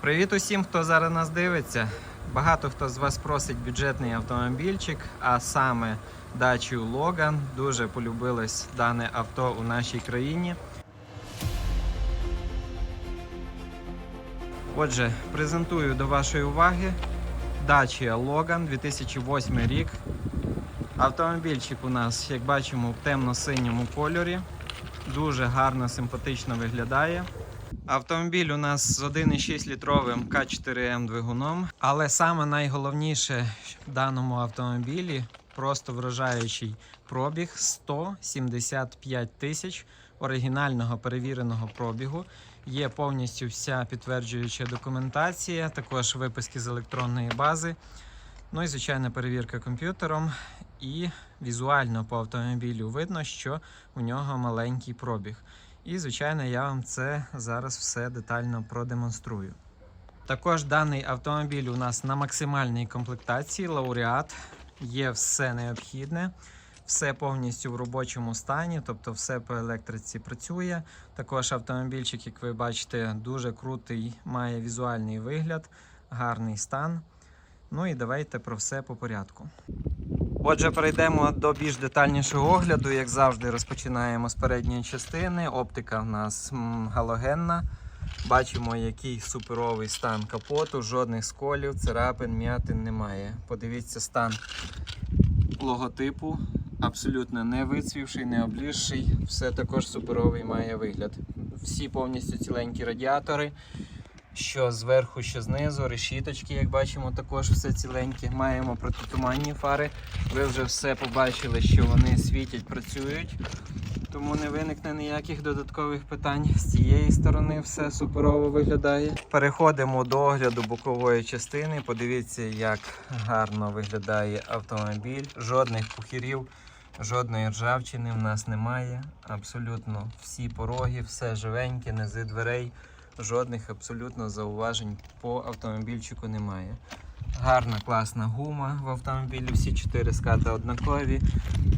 Привіт усім, хто зараз нас дивиться. Багато хто з вас просить бюджетний автомобільчик, а саме дачу Logan. Дуже полюбилось дане авто у нашій країні. Отже, презентую до вашої уваги Dacia Logan 2008 рік. Автомобільчик у нас, як бачимо, в темно-синьому кольорі. Дуже гарно, симпатично виглядає. Автомобіль у нас з 1,6 літровим К4М двигуном, але саме найголовніше в даному автомобілі просто вражаючий пробіг 175 тисяч оригінального перевіреного пробігу. Є повністю вся підтверджуюча документація, також виписки з електронної бази. Ну і звичайна перевірка комп'ютером. І візуально по автомобілю видно, що у нього маленький пробіг. І, звичайно, я вам це зараз все детально продемонструю. Також даний автомобіль у нас на максимальній комплектації, лауреат. Є все необхідне, все повністю в робочому стані, тобто все по електриці працює. Також автомобільчик, як ви бачите, дуже крутий, має візуальний вигляд, гарний стан. Ну і давайте про все по порядку. Отже, перейдемо до більш детальнішого огляду. Як завжди, розпочинаємо з передньої частини. Оптика в нас галогенна. Бачимо, який суперовий стан капоту, жодних сколів, царапин, м'ятин немає. Подивіться стан логотипу, абсолютно не вицвівший, не облізший. Все також суперовий має вигляд. Всі повністю ціленькі радіатори. Що зверху, що знизу, решіточки, як бачимо, також все ціленьке. Маємо протитуманні фари. Ви вже все побачили, що вони світять, працюють. Тому не виникне ніяких додаткових питань. З цієї сторони все суперово виглядає. Переходимо до огляду бокової частини. Подивіться, як гарно виглядає автомобіль. Жодних пухірів, жодної ржавчини в нас немає. Абсолютно всі пороги, все живеньке, низи дверей. Жодних абсолютно зауважень по автомобільчику немає. Гарна класна гума в автомобілі, всі чотири скати однакові,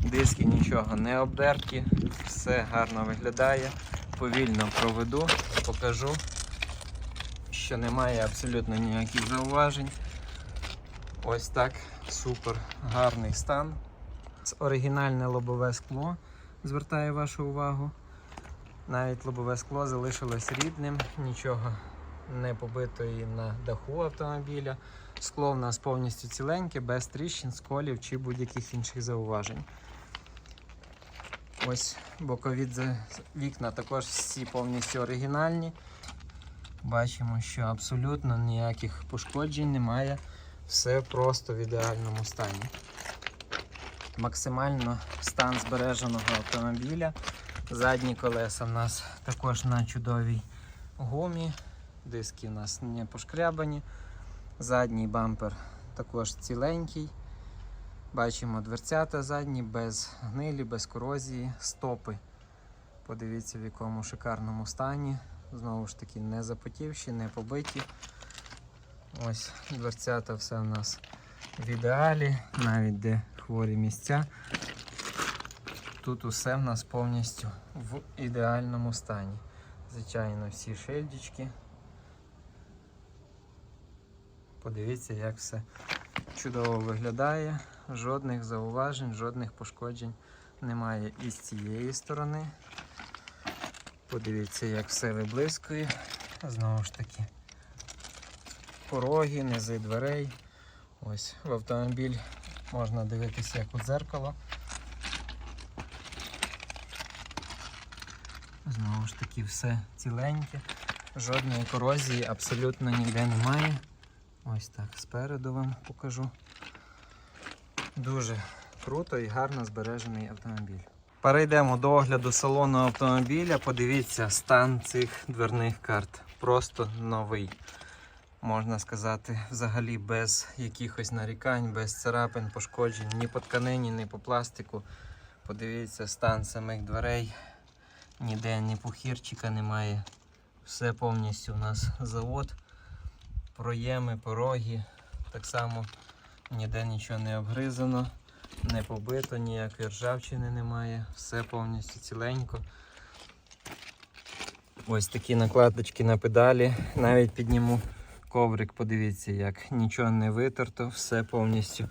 диски нічого не обдерті, все гарно виглядає. Повільно проведу, покажу, що немає абсолютно ніяких зауважень. Ось так, супер гарний стан. Оригінальне лобове скло звертаю вашу увагу. Навіть лобове скло залишилось рідним, нічого не побитої на даху автомобіля. Скло в нас повністю ціленьке, без тріщин, сколів чи будь-яких інших зауважень. Ось бокові вікна також всі повністю оригінальні. Бачимо, що абсолютно ніяких пошкоджень немає. Все просто в ідеальному стані. Максимально стан збереженого автомобіля. Задні колеса в нас також на чудовій гумі. Диски у нас не пошкрябані. Задній бампер також ціленький. Бачимо дверцята задні без гнилі, без корозії, стопи. Подивіться, в якому шикарному стані. Знову ж таки, не запотівші, не побиті. Ось дверцята все у нас в ідеалі, навіть де хворі місця. Тут усе в нас повністю в ідеальному стані. Звичайно, всі шильдички. Подивіться, як все чудово виглядає. Жодних зауважень, жодних пошкоджень немає і з цієї сторони. Подивіться, як все виблискує. Знову ж таки, пороги, низи дверей. Ось в автомобіль можна дивитися як у дзеркало. Знову ж таки, все ціленьке, жодної корозії абсолютно ніде немає. Ось так спереду вам покажу. Дуже круто і гарно збережений автомобіль. Перейдемо до огляду салону автомобіля. Подивіться стан цих дверних карт. Просто новий. Можна сказати, взагалі без якихось нарікань, без царапин, пошкоджень ні по тканині, ні по пластику. Подивіться стан самих дверей. Ніде ні пухірчика немає. Все повністю у нас завод. Проєми, пороги. Так само ніде нічого не обгризано, не побито, ніякої ржавчини немає. Все повністю ціленько. Ось такі накладочки на педалі. Навіть підніму Коврик, подивіться, як нічого не витерто, все повністю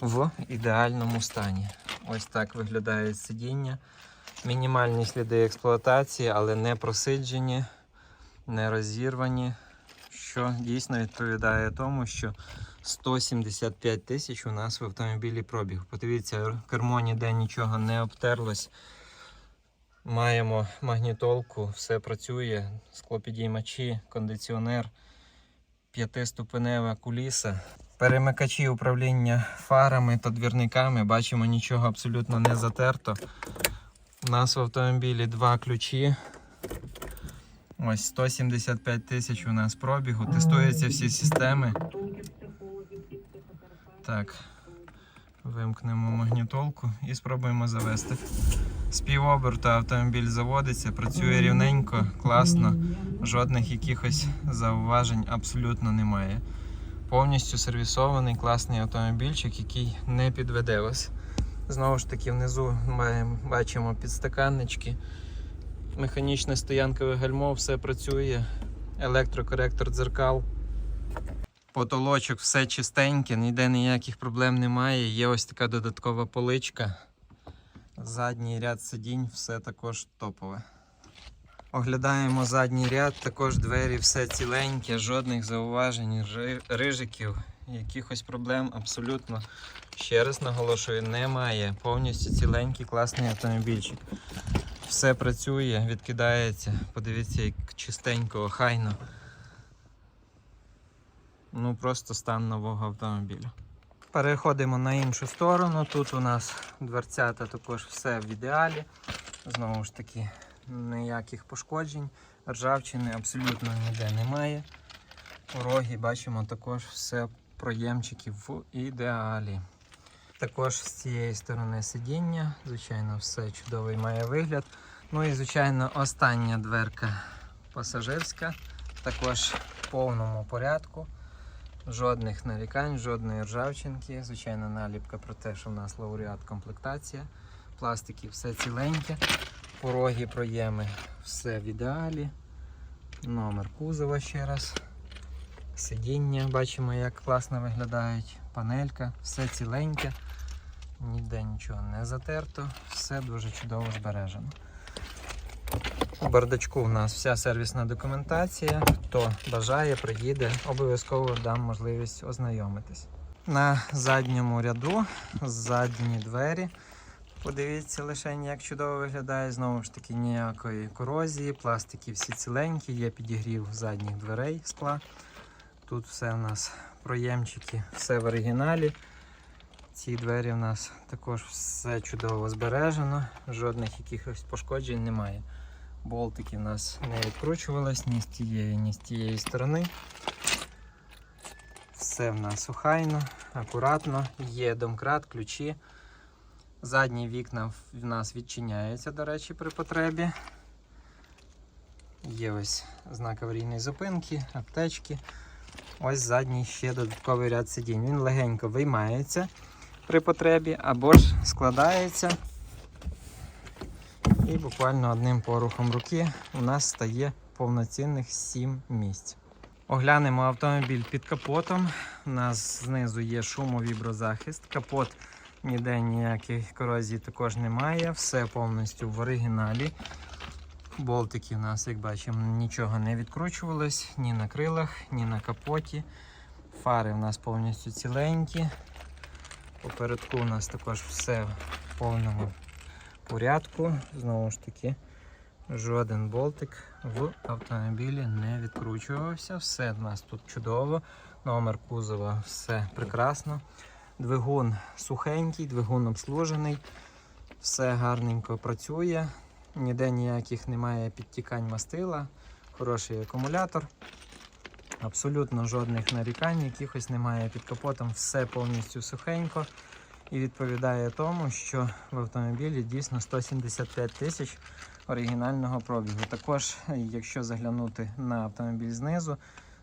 в ідеальному стані. Ось так виглядає сидіння. Мінімальні сліди експлуатації, але не просиджені, не розірвані, що дійсно відповідає тому, що 175 тисяч у нас в автомобілі пробіг. Подивіться, кермо ніде нічого не обтерлось. Маємо магнітолку, все працює, склопідіймачі, кондиціонер, п'ятиступенева куліса. Перемикачі управління фарами та двірниками. Бачимо, нічого абсолютно не затерто. У нас в автомобілі два ключі. Ось 175 тисяч у нас пробігу. Тестуються всі системи. Так. Вимкнемо магнітолку і спробуємо завести. З півоберту автомобіль заводиться, працює рівненько, класно, жодних якихось зауважень абсолютно немає. Повністю сервісований, класний автомобільчик, який не підведе вас. Знову ж таки, внизу маємо, бачимо підстаканнички, механічне стоянкове гальмо, все працює, електрокоректор дзеркал. Потолочок все чистеньке, ніде ніяких проблем немає. Є ось така додаткова поличка. Задній ряд сидінь, все також топове. Оглядаємо задній ряд, також двері все ціленьке, жодних зауважень, рижиків, якихось проблем абсолютно. Ще раз наголошую, немає. Повністю ціленький, класний автомобільчик. Все працює, відкидається. Подивіться, як чистенько, охайно. Ну просто стан нового автомобіля. Переходимо на іншу сторону. Тут у нас дверцята також все в ідеалі. Знову ж таки, ніяких пошкоджень, ржавчини абсолютно ніде немає. Пороги бачимо також все проємчики в ідеалі. Також з цієї сторони сидіння, звичайно, все чудовий має вигляд. Ну і, звичайно, остання дверка пасажирська, також в повному порядку. Жодних нарікань, жодної ржавчинки. Звичайно, наліпка про те, що в нас лауреат комплектація. Пластики все ціленьке. Пороги, проєми, все в ідеалі. Номер кузова ще раз. Сидіння, бачимо, як класно виглядають. Панелька, все ціленьке. Ніде нічого не затерто, все дуже чудово збережено. У бардачку у нас вся сервісна документація. Хто бажає, приїде, обов'язково дам можливість ознайомитись. На задньому ряду задні двері. Подивіться лише, як чудово виглядає. Знову ж таки, ніякої корозії, пластики всі ціленькі, є підігрів задніх дверей скла. Тут все у нас проємчики, все в оригіналі. Ці двері у нас також все чудово збережено, жодних якихось пошкоджень немає. Болтики в нас не відкручувались ні з тієї, ні з тієї сторони. Все в нас охайно, акуратно, є домкрат, ключі. Задні вікна в нас відчиняються, до речі, при потребі. Є ось знак аварійної зупинки, аптечки. Ось задній ще додатковий ряд сидінь. Він легенько виймається при потребі або ж складається. І буквально одним порухом руки у нас стає повноцінних 7 місць. Оглянемо автомобіль під капотом. У нас знизу є шумовіброзахист. Капот ніде ніяких корозій також немає. Все повністю в оригіналі. Болтики у нас, як бачимо, нічого не відкручувалось ні на крилах, ні на капоті. Фари у нас повністю ціленькі. Попередку у нас також все в повному порядку. Знову ж таки, жоден болтик в автомобілі не відкручувався. Все в нас тут чудово. Номер кузова, все прекрасно. Двигун сухенький, двигун обслужений. Все гарненько працює. Ніде ніяких немає підтікань мастила. Хороший акумулятор. Абсолютно жодних нарікань, якихось немає під капотом, все повністю сухенько і відповідає тому, що в автомобілі дійсно 175 тисяч оригінального пробігу. Також, якщо заглянути на автомобіль знизу,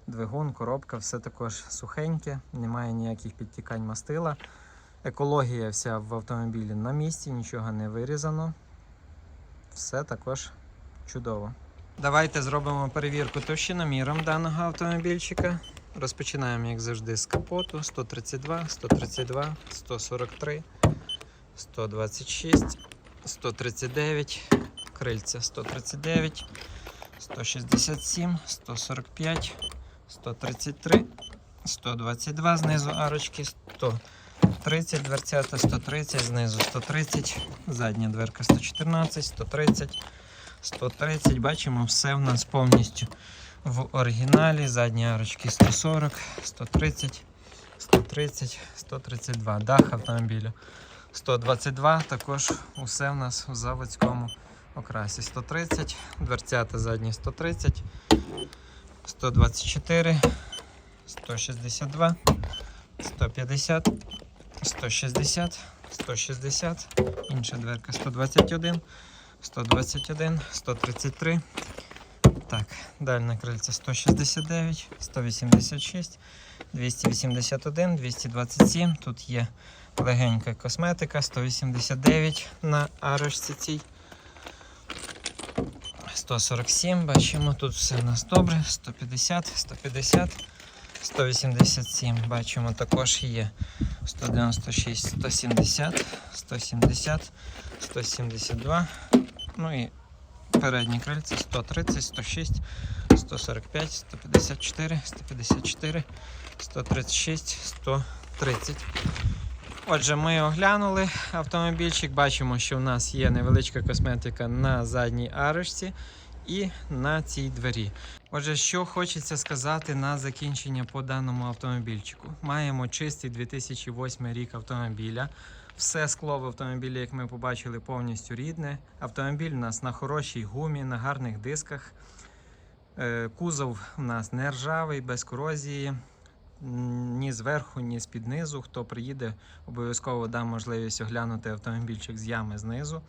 двигун, коробка, все також сухеньке, немає ніяких підтікань мастила. Екологія вся в автомобілі на місці, нічого не вирізано. Все також чудово. Давайте зробимо перевірку товщиноміром даного автомобільчика. Розпочинаємо, як завжди, з капоту 132, 132, 143, 126, 139, крильця 139, 167, 145, 133, 122 знизу арочки, 130 дверцята, 130, знизу 130, задня дверка 114, 130, 130. Бачимо, все в нас повністю в оригіналі. Задні арочки 140, 130, 130, 132. Дах автомобіля 122. Також усе в нас у заводському окрасі. 130, дверцята задні 130, 124, 162, 150, 160, 160, інша дверка 121, 121, 133. Так, дальня крильця 169, 186, 281, 227. Тут є легенька косметика, 189 на арочці цій. 147, бачимо, тут все в нас добре. 150, 150, 187. Бачимо, також є 196, 170, 170, 172. Ну і передні крильці 130, 106, 145, 154, 154, 136, 130. Отже, ми оглянули автомобільчик. Бачимо, що в нас є невеличка косметика на задній арочці і на цій двері. Отже, що хочеться сказати на закінчення по даному автомобільчику. Маємо чистий 2008 рік автомобіля. Все скло в автомобілі, як ми побачили, повністю рідне. Автомобіль у нас на хорошій гумі, на гарних дисках. Е, Кузов у нас не ржавий, без корозії. Ні зверху, ні з-під низу. Хто приїде, обов'язково дам можливість оглянути автомобільчик з ями знизу.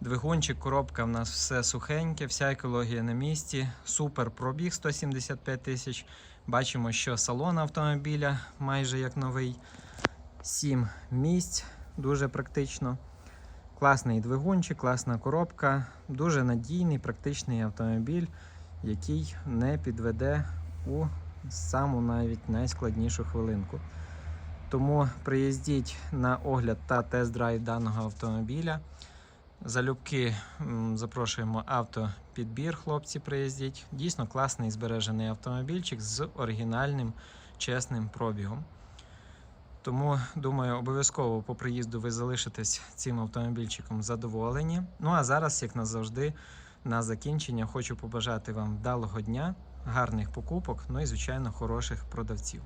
Двигунчик, коробка в нас все сухеньке, вся екологія на місці. Супер пробіг 175 тисяч. Бачимо, що салон автомобіля майже як новий. 7 місць, дуже практично. Класний двигунчик, класна коробка, дуже надійний, практичний автомобіль, який не підведе у саму навіть найскладнішу хвилинку. Тому приїздіть на огляд та тест-драйв даного автомобіля. Залюбки запрошуємо автопідбір, хлопці приїздіть. Дійсно класний збережений автомобільчик з оригінальним чесним пробігом. Тому думаю, обов'язково по приїзду ви залишитесь цим автомобільчиком задоволені. Ну а зараз, як назавжди, на закінчення хочу побажати вам вдалого дня, гарних покупок, ну і звичайно хороших продавців.